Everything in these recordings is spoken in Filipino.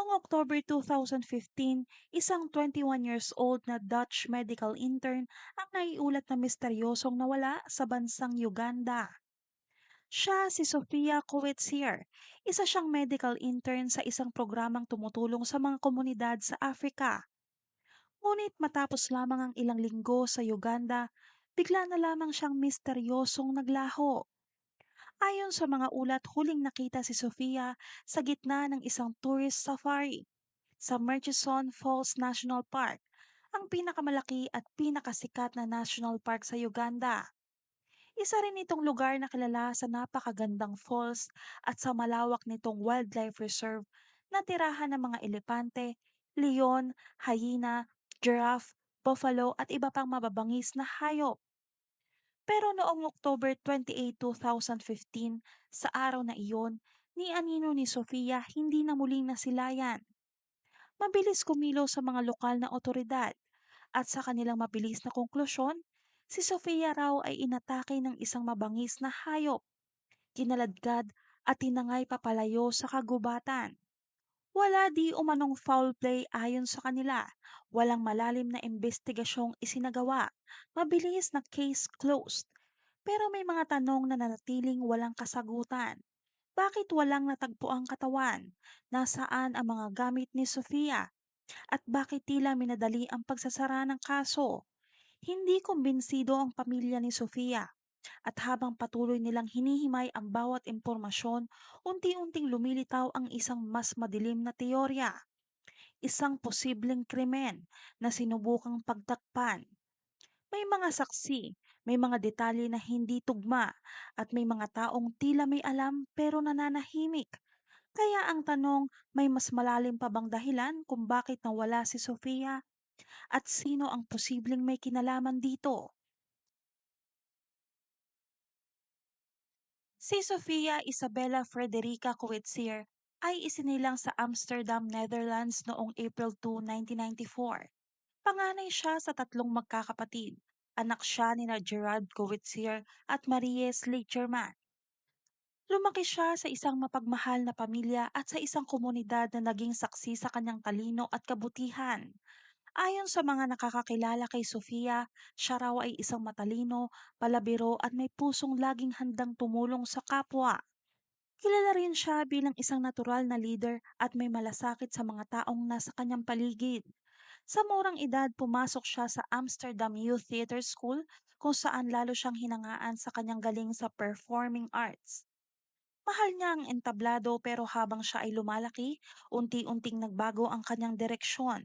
Noong October 2015, isang 21 years old na Dutch medical intern ang naiulat na misteryosong nawala sa bansang Uganda. Siya si Sofia Coetzee, isa siyang medical intern sa isang programang tumutulong sa mga komunidad sa Africa. Ngunit matapos lamang ang ilang linggo sa Uganda, bigla na lamang siyang misteryosong naglaho. Ayon sa mga ulat, huling nakita si Sofia sa gitna ng isang tourist safari sa Murchison Falls National Park, ang pinakamalaki at pinakasikat na national park sa Uganda. Isa rin itong lugar na kilala sa napakagandang falls at sa malawak nitong wildlife reserve na tirahan ng mga elepante, leon, hyena, giraffe, buffalo at iba pang mababangis na hayop. Pero noong October 28, 2015, sa araw na iyon, ni Anino ni Sofia hindi na muling nasilayan. Mabilis kumilos sa mga lokal na otoridad at sa kanilang mabilis na konklusyon, si Sofia raw ay inatake ng isang mabangis na hayop, kinaladkad at tinangay papalayo sa kagubatan. Wala di umanong foul play ayon sa kanila. Walang malalim na investigasyong isinagawa. Mabilis na case closed. Pero may mga tanong na nanatiling walang kasagutan. Bakit walang natagpuang katawan? Nasaan ang mga gamit ni Sofia? At bakit tila minadali ang pagsasara ng kaso? Hindi kumbinsido ang pamilya ni Sofia. At habang patuloy nilang hinihimay ang bawat impormasyon, unti-unting lumilitaw ang isang mas madilim na teorya. Isang posibleng krimen na sinubukang pagtakpan. May mga saksi, may mga detalye na hindi tugma, at may mga taong tila may alam pero nananahimik. Kaya ang tanong, may mas malalim pa bang dahilan kung bakit nawala si Sofia? At sino ang posibleng may kinalaman dito? Si Sofia Isabella Frederica Coetzee ay isinilang sa Amsterdam, Netherlands noong April 2, 1994. Panganay siya sa tatlong magkakapatid. Anak siya ni na Gerard Coetzee at Marie Schleicherman. Lumaki siya sa isang mapagmahal na pamilya at sa isang komunidad na naging saksi sa kanyang talino at kabutihan. Ayon sa mga nakakakilala kay Sofia, siya raw ay isang matalino, palabiro at may pusong laging handang tumulong sa kapwa. Kilala rin siya bilang isang natural na leader at may malasakit sa mga taong nasa kanyang paligid. Sa murang edad, pumasok siya sa Amsterdam Youth Theatre School kung saan lalo siyang hinangaan sa kanyang galing sa performing arts. Mahal niya ang entablado pero habang siya ay lumalaki, unti-unting nagbago ang kanyang direksyon.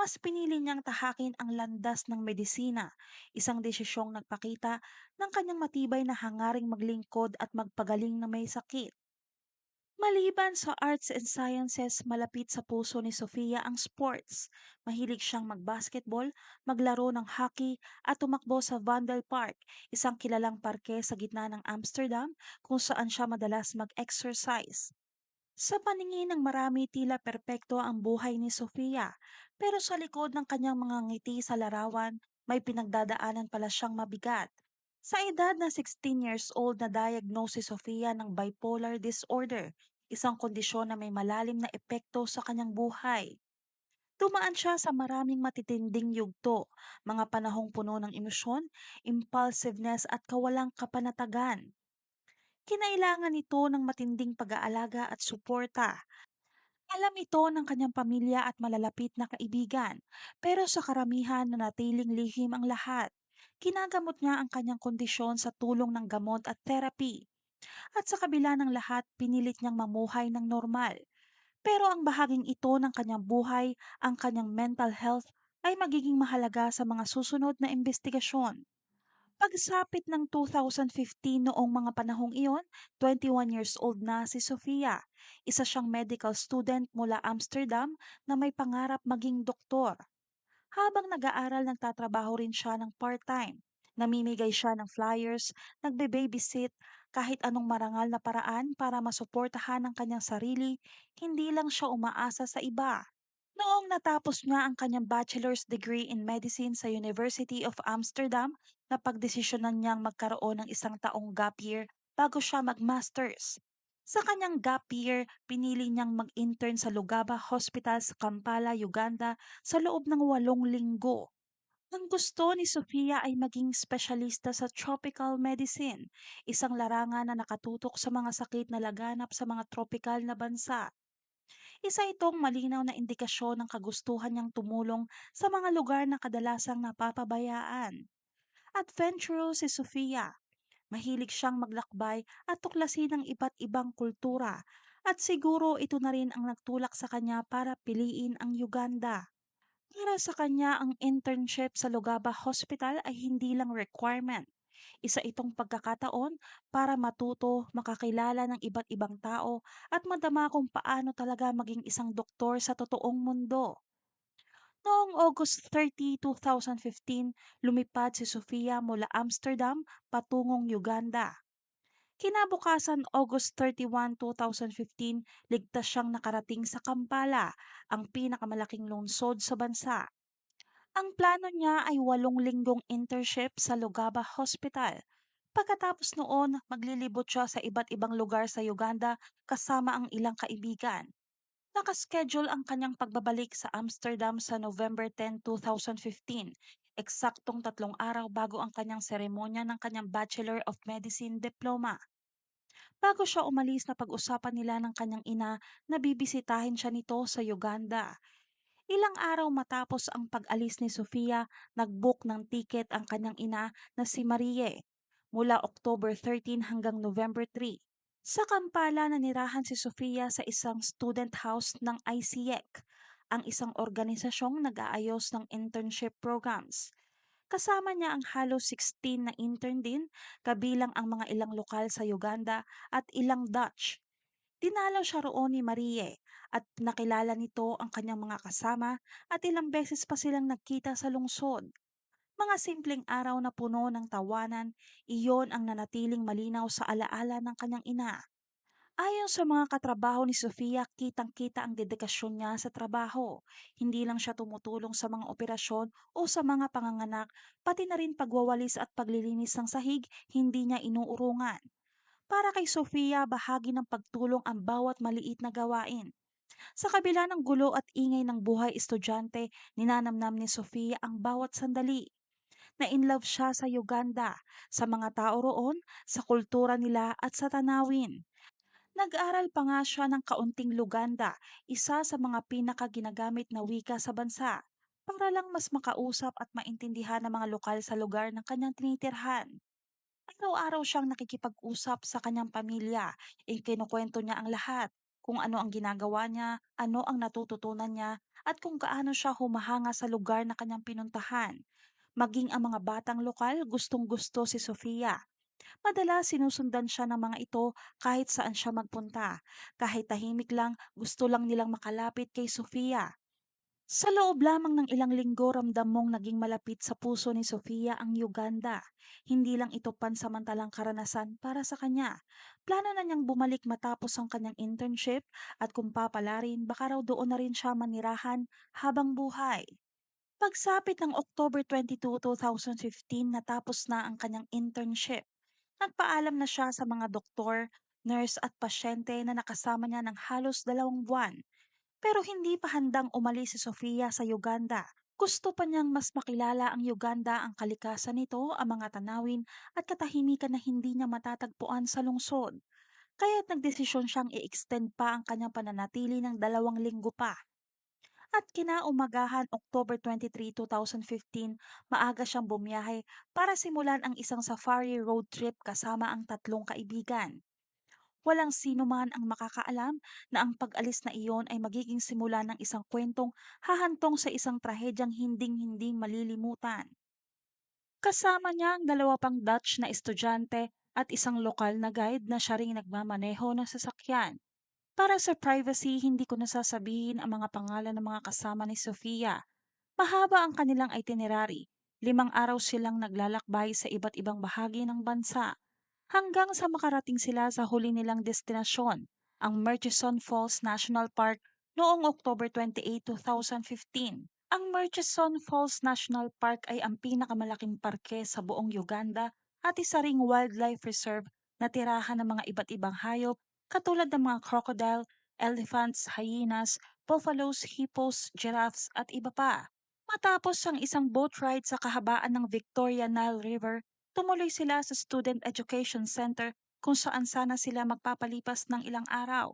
Mas pinili niyang tahakin ang landas ng medisina, isang desisyong nagpakita ng kanyang matibay na hangaring maglingkod at magpagaling na may sakit. Maliban sa arts and sciences, malapit sa puso ni Sofia ang sports. Mahilig siyang magbasketball, maglaro ng hockey at tumakbo sa Vandal Park, isang kilalang parke sa gitna ng Amsterdam kung saan siya madalas mag-exercise. Sa paningin ng marami tila perpekto ang buhay ni Sofia, pero sa likod ng kanyang mga ngiti sa larawan, may pinagdadaanan pala siyang mabigat. Sa edad na 16 years old na diagnose si Sofia ng bipolar disorder, isang kondisyon na may malalim na epekto sa kanyang buhay. Dumaan siya sa maraming matitinding yugto, mga panahong puno ng emosyon, impulsiveness at kawalang kapanatagan. Kinailangan nito ng matinding pag-aalaga at suporta. Alam ito ng kanyang pamilya at malalapit na kaibigan, pero sa karamihan na natiling lihim ang lahat. Kinagamot niya ang kanyang kondisyon sa tulong ng gamot at therapy. At sa kabila ng lahat, pinilit niyang mamuhay ng normal. Pero ang bahaging ito ng kanyang buhay, ang kanyang mental health, ay magiging mahalaga sa mga susunod na investigasyon. Pagsapit ng 2015 noong mga panahong iyon, 21 years old na si Sofia. Isa siyang medical student mula Amsterdam na may pangarap maging doktor. Habang nag-aaral, nagtatrabaho rin siya ng part-time. Namimigay siya ng flyers, nagbe-babysit, kahit anong marangal na paraan para masuportahan ang kanyang sarili, hindi lang siya umaasa sa iba. Noong natapos niya ang kanyang bachelor's degree in medicine sa University of Amsterdam, napagdesisyonan niyang magkaroon ng isang taong gap year bago siya mag-masters. Sa kanyang gap year, pinili niyang mag-intern sa Lugaba Hospital sa Kampala, Uganda sa loob ng walong linggo. Ang gusto ni Sofia ay maging espesyalista sa tropical medicine, isang larangan na nakatutok sa mga sakit na laganap sa mga tropical na bansa. Isa itong malinaw na indikasyon ng kagustuhan niyang tumulong sa mga lugar na kadalasang napapabayaan. Adventurous si Sofia. Mahilig siyang maglakbay at tuklasin ang iba't ibang kultura at siguro ito na rin ang nagtulak sa kanya para piliin ang Uganda. Para sa kanya, ang internship sa Lugaba Hospital ay hindi lang requirement. Isa itong pagkakataon para matuto, makakilala ng iba't ibang tao at madama kung paano talaga maging isang doktor sa totoong mundo. Noong August 30, 2015, lumipad si Sofia mula Amsterdam patungong Uganda. Kinabukasan August 31, 2015, ligtas siyang nakarating sa Kampala, ang pinakamalaking lungsod sa bansa. Ang plano niya ay walong linggong internship sa Lugaba Hospital. Pagkatapos noon, maglilibot siya sa iba't ibang lugar sa Uganda kasama ang ilang kaibigan. Nakaschedule ang kanyang pagbabalik sa Amsterdam sa November 10, 2015, eksaktong tatlong araw bago ang kanyang seremonya ng kanyang Bachelor of Medicine diploma. Bago siya umalis na pag-usapan nila ng kanyang ina na bibisitahin siya nito sa Uganda. Ilang araw matapos ang pag-alis ni Sofia, nag-book ng tiket ang kanyang ina na si Marie mula October 13 hanggang November 3. Sa Kampala, nanirahan si Sofia sa isang student house ng ICEC, ang isang organisasyong nag-aayos ng internship programs. Kasama niya ang halos 16 na intern din, kabilang ang mga ilang lokal sa Uganda at ilang Dutch. Dinalaw siya roon ni Marie at nakilala nito ang kanyang mga kasama at ilang beses pa silang nagkita sa lungsod. Mga simpleng araw na puno ng tawanan, iyon ang nanatiling malinaw sa alaala ng kanyang ina. Ayon sa mga katrabaho ni Sofia, kitang-kita ang dedikasyon niya sa trabaho. Hindi lang siya tumutulong sa mga operasyon o sa mga panganganak, pati na rin pagwawalis at paglilinis ng sahig, hindi niya inuurungan. Para kay Sofia, bahagi ng pagtulong ang bawat maliit na gawain. Sa kabila ng gulo at ingay ng buhay estudyante, ninanamnam ni Sofia ang bawat sandali. Na-inlove siya sa Uganda, sa mga tao roon, sa kultura nila at sa tanawin. Nag-aral pa nga siya ng kaunting Luganda, isa sa mga pinakaginagamit na wika sa bansa, para lang mas makausap at maintindihan ng mga lokal sa lugar ng kanyang tinitirhan. Araw-araw siyang nakikipag-usap sa kanyang pamilya, ikinukwento niya ang lahat, kung ano ang ginagawa niya, ano ang natututunan niya, at kung gaano siya humahanga sa lugar na kanyang pinuntahan. Maging ang mga batang lokal, gustong-gusto si Sofia. Madalas sinusundan siya ng mga ito kahit saan siya magpunta. Kahit tahimik lang, gusto lang nilang makalapit kay Sofia. Sa loob lamang ng ilang linggo ramdam mong naging malapit sa puso ni Sofia ang Uganda. Hindi lang ito pansamantalang karanasan para sa kanya. Plano na niyang bumalik matapos ang kanyang internship at kung papalarin baka raw doon na rin siya manirahan habang buhay. Pagsapit ng October 22, 2015 natapos na ang kanyang internship. Nagpaalam na siya sa mga doktor, nurse at pasyente na nakasama niya ng halos dalawang buwan pero hindi pa handang umalis si Sofia sa Uganda. Gusto pa niyang mas makilala ang Uganda, ang kalikasan nito, ang mga tanawin at katahimikan na hindi niya matatagpuan sa lungsod. Kaya't nagdesisyon siyang i-extend pa ang kanyang pananatili ng dalawang linggo pa. At kinaumagahan October 23, 2015, maaga siyang bumiyahe para simulan ang isang safari road trip kasama ang tatlong kaibigan. Walang sino man ang makakaalam na ang pag-alis na iyon ay magiging simula ng isang kwentong hahantong sa isang trahedyang hinding-hindi malilimutan. Kasama niya ang dalawa pang Dutch na estudyante at isang lokal na guide na siya ring nagmamaneho ng sasakyan. Para sa privacy, hindi ko nasasabihin ang mga pangalan ng mga kasama ni Sofia. Mahaba ang kanilang itinerary. Limang araw silang naglalakbay sa iba't ibang bahagi ng bansa hanggang sa makarating sila sa huli nilang destinasyon, ang Murchison Falls National Park noong October 28, 2015. Ang Murchison Falls National Park ay ang pinakamalaking parke sa buong Uganda at isa ring wildlife reserve na tirahan ng mga iba't ibang hayop katulad ng mga crocodile, elephants, hyenas, buffaloes, hippos, giraffes at iba pa. Matapos ang isang boat ride sa kahabaan ng Victoria Nile River, tumuloy sila sa Student Education Center kung saan sana sila magpapalipas ng ilang araw.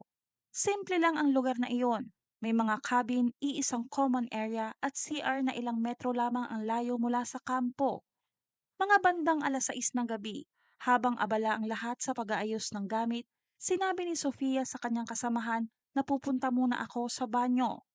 Simple lang ang lugar na iyon. May mga cabin, iisang common area at CR na ilang metro lamang ang layo mula sa kampo. Mga bandang alas 6 ng gabi, habang abala ang lahat sa pag-aayos ng gamit, sinabi ni Sofia sa kanyang kasamahan na pupunta muna ako sa banyo.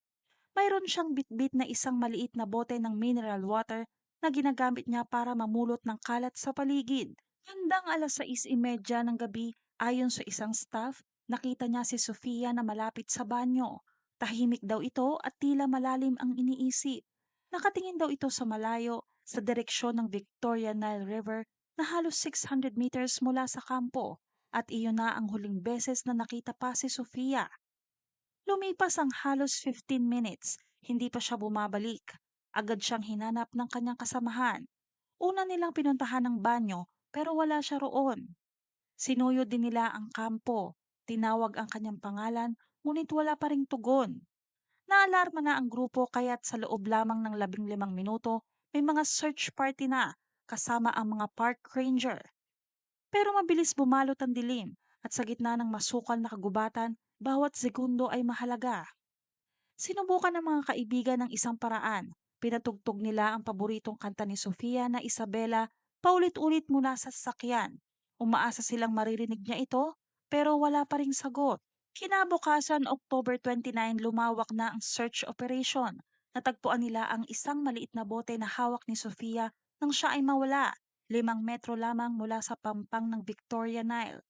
Mayroon siyang bitbit na isang maliit na bote ng mineral water na ginagamit niya para mamulot ng kalat sa paligid. Handang alas 6.30 ng gabi, ayon sa isang staff, nakita niya si Sofia na malapit sa banyo. Tahimik daw ito at tila malalim ang iniisip. Nakatingin daw ito sa malayo sa direksyon ng Victoria Nile River na halos 600 meters mula sa kampo at iyon na ang huling beses na nakita pa si Sofia. Lumipas ang halos 15 minutes, hindi pa siya bumabalik. Agad siyang hinanap ng kanyang kasamahan. Una nilang pinuntahan ng banyo pero wala siya roon. Sinuyod din nila ang kampo. Tinawag ang kanyang pangalan ngunit wala pa ring tugon. Naalarma na ang grupo kaya't sa loob lamang ng labing limang minuto may mga search party na kasama ang mga park ranger. Pero mabilis bumalot ang dilim at sa gitna ng masukal na kagubatan, bawat segundo ay mahalaga. Sinubukan ng mga kaibigan ng isang paraan. Pinatugtog nila ang paboritong kanta ni Sofia na Isabela paulit-ulit mula sa sasakyan. Umaasa silang maririnig niya ito, pero wala pa ring sagot. Kinabukasan, October 29, lumawak na ang search operation. Natagpuan nila ang isang maliit na bote na hawak ni Sofia nang siya ay mawala, limang metro lamang mula sa pampang ng Victoria Nile.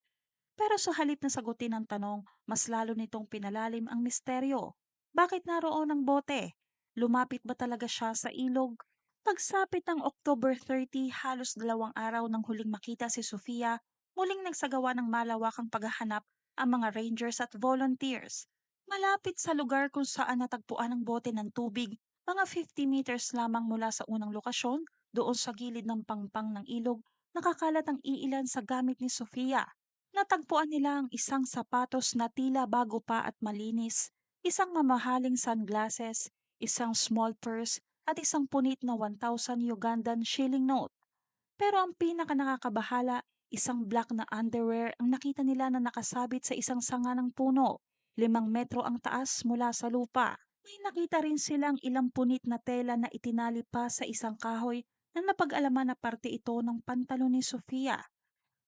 Pero sa halip na sagutin ang tanong, mas lalo nitong pinalalim ang misteryo. Bakit naroon ang bote? Lumapit ba talaga siya sa ilog? Pagsapit ng October 30, halos dalawang araw nang huling makita si Sofia, muling nagsagawa ng malawakang paghahanap ang mga rangers at volunteers. Malapit sa lugar kung saan natagpuan ang bote ng tubig, mga 50 meters lamang mula sa unang lokasyon, doon sa gilid ng pangpang ng ilog, nakakalat ang iilan sa gamit ni Sofia. Natagpuan nila ang isang sapatos na tila bago pa at malinis, isang mamahaling sunglasses, isang small purse, at isang punit na 1,000 Ugandan shilling note. Pero ang pinaka nakakabahala, isang black na underwear ang nakita nila na nakasabit sa isang sanga ng puno. Limang metro ang taas mula sa lupa. May nakita rin silang ilang punit na tela na itinali pa sa isang kahoy na napag-alaman na parte ito ng pantalon ni Sofia.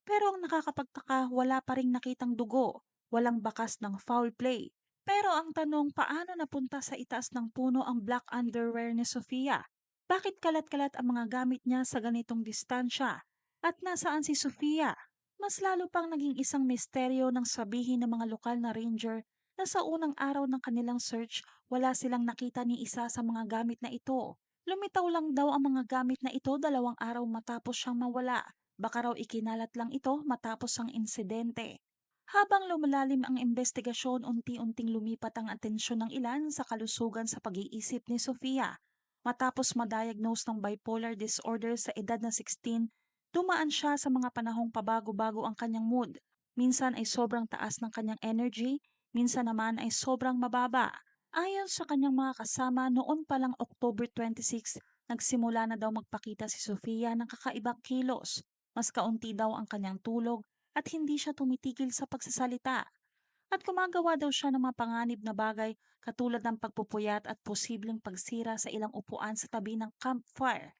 Pero ang nakakapagtaka, wala pa ring nakitang dugo, walang bakas ng foul play. Pero ang tanong, paano napunta sa itaas ng puno ang black underwear ni Sofia? Bakit kalat-kalat ang mga gamit niya sa ganitong distansya? At nasaan si Sofia? Mas lalo pang naging isang misteryo ng sabihin ng mga lokal na ranger na sa unang araw ng kanilang search, wala silang nakita ni isa sa mga gamit na ito. Lumitaw lang daw ang mga gamit na ito dalawang araw matapos siyang mawala. Baka raw ikinalat lang ito matapos ang insidente. Habang lumalalim ang investigasyon, unti-unting lumipat ang atensyon ng ilan sa kalusugan sa pag-iisip ni Sofia. Matapos ma-diagnose ng bipolar disorder sa edad na 16, dumaan siya sa mga panahong pabago-bago ang kanyang mood. Minsan ay sobrang taas ng kanyang energy, minsan naman ay sobrang mababa. Ayon sa kanyang mga kasama, noon pa lang October 26, nagsimula na daw magpakita si Sofia ng kakaibang kilos. Mas kaunti daw ang kanyang tulog at hindi siya tumitigil sa pagsasalita. At gumagawa daw siya ng mga panganib na bagay katulad ng pagpupuyat at posibleng pagsira sa ilang upuan sa tabi ng campfire.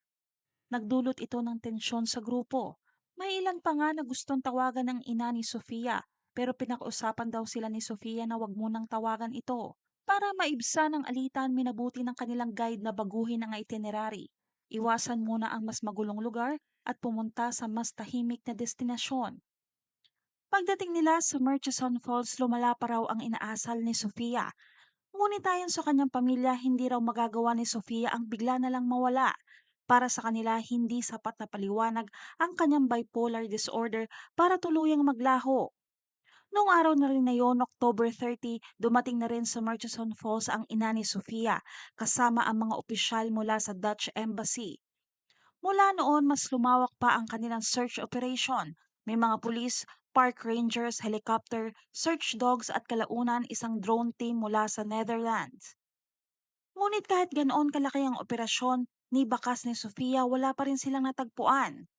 Nagdulot ito ng tensyon sa grupo. May ilan pa nga na gustong tawagan ng ina ni Sofia pero pinakausapan daw sila ni Sofia na wag munang tawagan ito. Para maibsan ang alitan, minabuti ng kanilang guide na baguhin ang itinerary. Iwasan muna ang mas magulong lugar at pumunta sa mas tahimik na destinasyon. Pagdating nila sa Murchison Falls, lumala pa raw ang inaasal ni Sofia. Ngunit ayon sa kanyang pamilya, hindi raw magagawa ni Sofia ang bigla na lang mawala. Para sa kanila, hindi sapat na paliwanag ang kanyang bipolar disorder para tuluyang maglaho. Noong araw na rin na yon, October 30, dumating na rin sa Murchison Falls ang ina ni Sofia, kasama ang mga opisyal mula sa Dutch Embassy. Mula noon, mas lumawak pa ang kanilang search operation. May mga pulis, park rangers, helicopter, search dogs at kalaunan isang drone team mula sa Netherlands. Ngunit kahit ganoon kalaki ang operasyon, ni bakas ni Sofia wala pa rin silang natagpuan.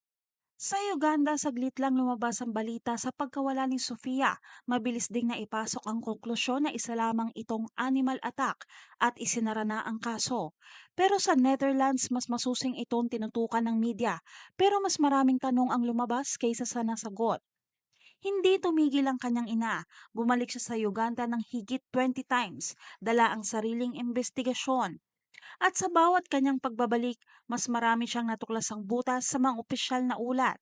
Sa Uganda, saglit lang lumabas ang balita sa pagkawala ni Sofia. Mabilis ding naipasok ang konklusyon na isa lamang itong animal attack at isinara na ang kaso. Pero sa Netherlands, mas masusing itong tinutukan ng media. Pero mas maraming tanong ang lumabas kaysa sa nasagot. Hindi tumigil ang kanyang ina. Bumalik siya sa Uganda ng higit 20 times. Dala ang sariling investigasyon. At sa bawat kanyang pagbabalik, mas marami siyang natuklasang butas sa mga opisyal na ulat.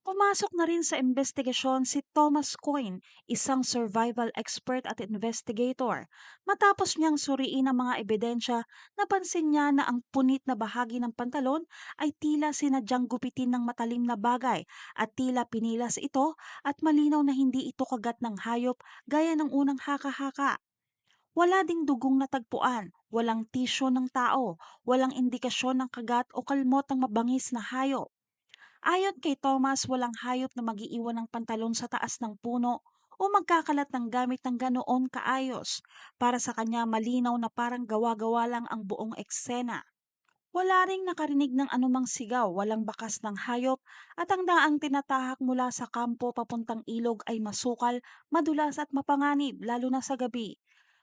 Pumasok na rin sa investigasyon si Thomas Coyne, isang survival expert at investigator. Matapos niyang suriin ang mga ebidensya, napansin niya na ang punit na bahagi ng pantalon ay tila sinadyang gupitin ng matalim na bagay at tila pinilas ito at malinaw na hindi ito kagat ng hayop gaya ng unang haka-haka. Wala ding dugong natagpuan, walang tisyo ng tao, walang indikasyon ng kagat o kalmot ng mabangis na hayop. Ayon kay Thomas, walang hayop na magiiwan ng pantalon sa taas ng puno o magkakalat ng gamit ng ganoon kaayos. Para sa kanya, malinaw na parang gawa-gawa lang ang buong eksena. Wala ring nakarinig ng anumang sigaw, walang bakas ng hayop, at ang daang tinatahak mula sa kampo papuntang ilog ay masukal, madulas at mapanganib, lalo na sa gabi.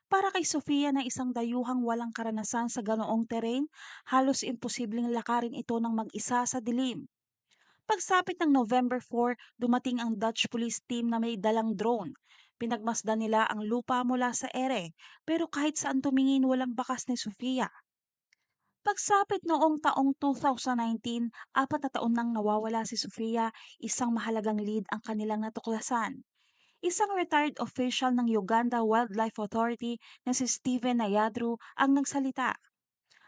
Para kay Sofia na isang dayuhang walang karanasan sa ganoong terrain, halos imposibleng lakarin ito ng mag-isa sa dilim. Pagsapit ng November 4, dumating ang Dutch police team na may dalang drone. Pinagmasdan nila ang lupa mula sa ere, pero kahit saan tumingin walang bakas ni Sofia. Pagsapit noong taong 2019, apat na taon nang nawawala si Sofia, isang mahalagang lead ang kanilang natuklasan. Isang retired official ng Uganda Wildlife Authority na si Steven Nayadru ang nagsalita.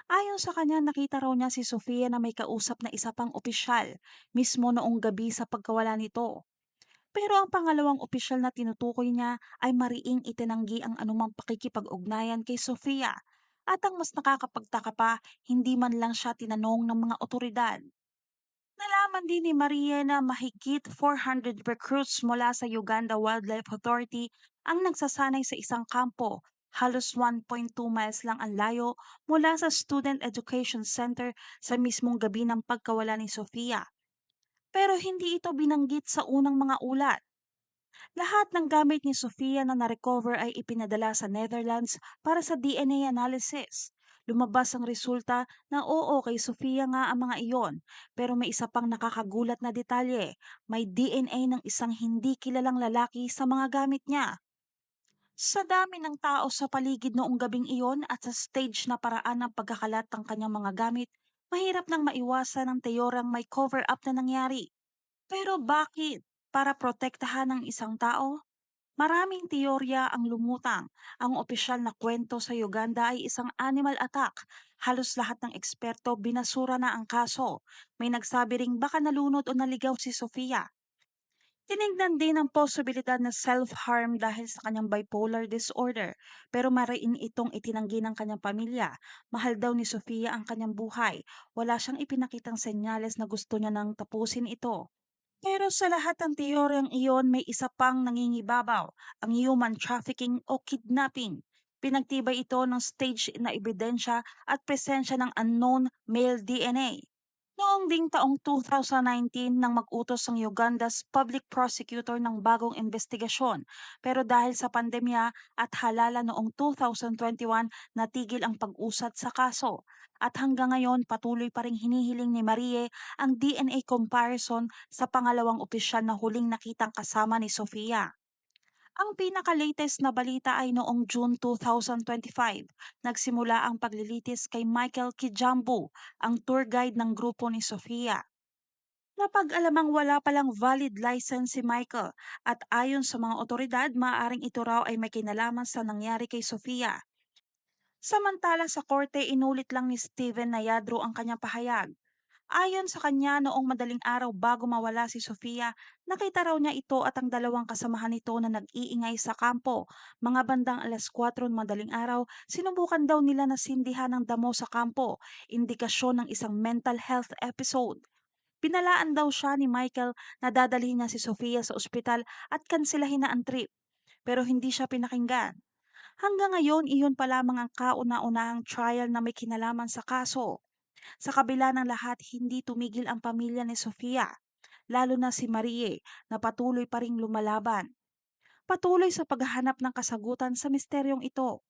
Ayon sa kanya, nakita raw niya si Sofia na may kausap na isa pang opisyal, mismo noong gabi sa pagkawala nito. Pero ang pangalawang opisyal na tinutukoy niya ay mariing itinanggi ang anumang pakikipag-ugnayan kay Sofia. At ang mas nakakapagtaka pa, hindi man lang siya tinanong ng mga otoridad. Nalaman din ni Maria na mahigit 400 recruits mula sa Uganda Wildlife Authority ang nagsasanay sa isang kampo. Halos 1.2 miles lang ang layo mula sa Student Education Center sa mismong gabi ng pagkawala ni Sofia. Pero hindi ito binanggit sa unang mga ulat. Lahat ng gamit ni Sofia na na-recover ay ipinadala sa Netherlands para sa DNA analysis. Lumabas ang resulta na oo kay Sofia nga ang mga iyon, pero may isa pang nakakagulat na detalye. May DNA ng isang hindi kilalang lalaki sa mga gamit niya. Sa dami ng tao sa paligid noong gabing iyon at sa stage na paraan ng pagkakalat ng kanyang mga gamit, mahirap nang maiwasan ang teoryang may cover-up na nangyari. Pero bakit? Para protektahan ng isang tao? Maraming teorya ang lumutang. Ang opisyal na kwento sa Uganda ay isang animal attack. Halos lahat ng eksperto binasura na ang kaso. May nagsabi ring baka nalunod o naligaw si Sofia. Tinignan din ang posibilidad na self-harm dahil sa kanyang bipolar disorder, pero mariin itong itinanggi ng kanyang pamilya. Mahal daw ni Sofia ang kanyang buhay. Wala siyang ipinakitang senyales na gusto niya nang tapusin ito. Pero sa lahat ng teoryang iyon, may isa pang nangingibabaw, ang human trafficking o kidnapping. Pinagtibay ito ng stage na ebidensya at presensya ng unknown male DNA. Noong ding taong 2019 nang mag-utos ang Uganda's public prosecutor ng bagong investigasyon pero dahil sa pandemya at halala noong 2021 natigil ang pag-usad sa kaso at hanggang ngayon patuloy pa ring hinihiling ni Marie ang DNA comparison sa pangalawang opisyal na huling nakitang kasama ni Sofia. Ang pinaka-latest na balita ay noong June 2025. Nagsimula ang paglilitis kay Michael Kijambu, ang tour guide ng grupo ni Sofia. Napag-alamang wala palang valid license si Michael at ayon sa mga otoridad, maaaring ito raw ay may kinalaman sa nangyari kay Sofia. Samantala sa korte, inulit lang ni Steven na yadro ang kanyang pahayag. Ayon sa kanya, noong madaling araw bago mawala si Sofia, nakita raw niya ito at ang dalawang kasamahan nito na nag-iingay sa kampo. Mga bandang alas 4 ng madaling araw, sinubukan daw nila na sindihan ng damo sa kampo, indikasyon ng isang mental health episode. Pinalaan daw siya ni Michael na dadalhin niya si Sofia sa ospital at kansilahin na ang trip, pero hindi siya pinakinggan. Hanggang ngayon, iyon pa lamang ang kauna-unahang trial na may kinalaman sa kaso. Sa kabila ng lahat, hindi tumigil ang pamilya ni Sofia, lalo na si Marie na patuloy pa ring lumalaban. Patuloy sa paghahanap ng kasagutan sa misteryong ito.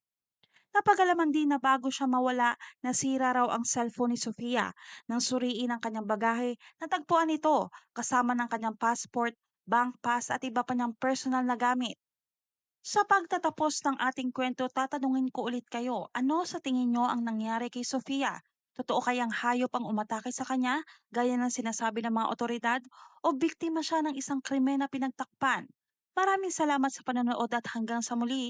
Napagalaman din na bago siya mawala, nasira raw ang cellphone ni Sofia. Nang suriin ang kanyang bagahe, natagpuan ito kasama ng kanyang passport, bank pass at iba pa niyang personal na gamit. Sa pagtatapos ng ating kwento, tatanungin ko ulit kayo, ano sa tingin nyo ang nangyari kay Sofia? Totoo kayang hayop ang umatake sa kanya, gaya ng sinasabi ng mga otoridad, o biktima siya ng isang krimen na pinagtakpan? Maraming salamat sa panonood at hanggang sa muli.